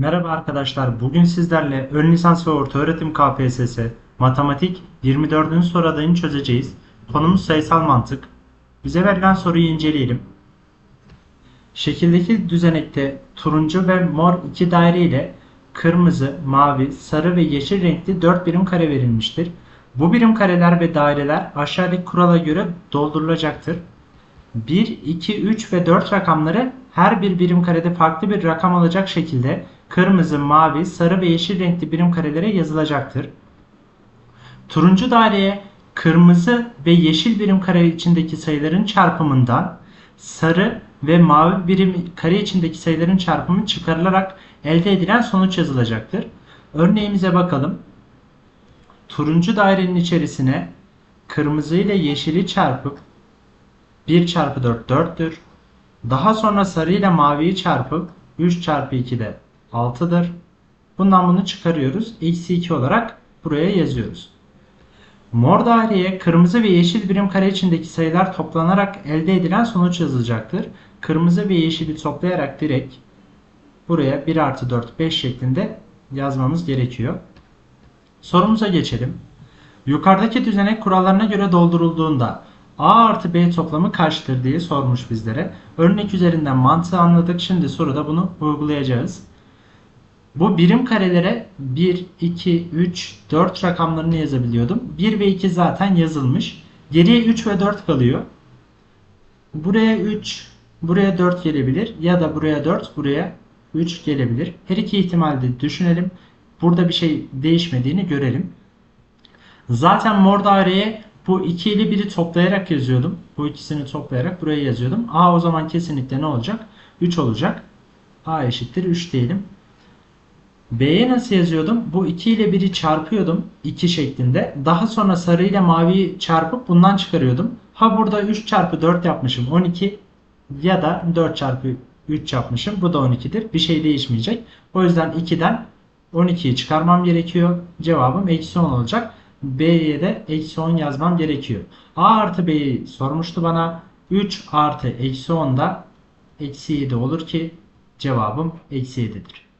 Merhaba arkadaşlar. Bugün sizlerle ön lisans ve orta öğretim KPSS matematik 24. soru adayını çözeceğiz. Konumuz sayısal mantık. Bize verilen soruyu inceleyelim. Şekildeki düzenekte turuncu ve mor iki daire ile kırmızı, mavi, sarı ve yeşil renkli 4 birim kare verilmiştir. Bu birim kareler ve daireler aşağıdaki kurala göre doldurulacaktır. 1, 2, 3 ve 4 rakamları her bir birim karede farklı bir rakam alacak şekilde kırmızı, mavi, sarı ve yeşil renkli birim karelere yazılacaktır. Turuncu daireye kırmızı ve yeşil birim kare içindeki sayıların çarpımından sarı ve mavi birim kare içindeki sayıların çarpımı çıkarılarak elde edilen sonuç yazılacaktır. Örneğimize bakalım. Turuncu dairenin içerisine kırmızı ile yeşili çarpıp 1 çarpı 4 4'tür. Daha sonra sarı ile maviyi çarpıp 3 çarpı 2 de 6'dır. Bundan bunu çıkarıyoruz. Eksi 2 olarak buraya yazıyoruz. Mor daireye kırmızı ve yeşil birim kare içindeki sayılar toplanarak elde edilen sonuç yazılacaktır. Kırmızı ve yeşili toplayarak direkt buraya 1 artı 4 5 şeklinde yazmamız gerekiyor. Sorumuza geçelim. Yukarıdaki düzenek kurallarına göre doldurulduğunda A artı B toplamı kaçtır diye sormuş bizlere. Örnek üzerinden mantığı anladık. Şimdi soruda bunu uygulayacağız. Bu birim karelere 1, 2, 3, 4 rakamlarını yazabiliyordum. 1 ve 2 zaten yazılmış. Geriye 3 ve 4 kalıyor. Buraya 3, buraya 4 gelebilir. Ya da buraya 4, buraya 3 gelebilir. Her iki ihtimalde düşünelim. Burada bir şey değişmediğini görelim. Zaten mor daireye bu 2 ile 1'i toplayarak yazıyordum. Bu ikisini toplayarak buraya yazıyordum. A o zaman kesinlikle ne olacak? 3 olacak. A eşittir 3 diyelim. B'ye nasıl yazıyordum? Bu 2 ile 1'i çarpıyordum 2 şeklinde. Daha sonra sarı ile maviyi çarpıp bundan çıkarıyordum. Ha burada 3 çarpı 4 yapmışım 12 ya da 4 çarpı 3 yapmışım. Bu da 12'dir. Bir şey değişmeyecek. O yüzden 2'den 12'yi çıkarmam gerekiyor. Cevabım eksi 10 olacak. B'ye de eksi 10 yazmam gerekiyor. A artı B'yi sormuştu bana. 3 artı eksi 10 da eksi 7 olur ki cevabım eksi 7'dir.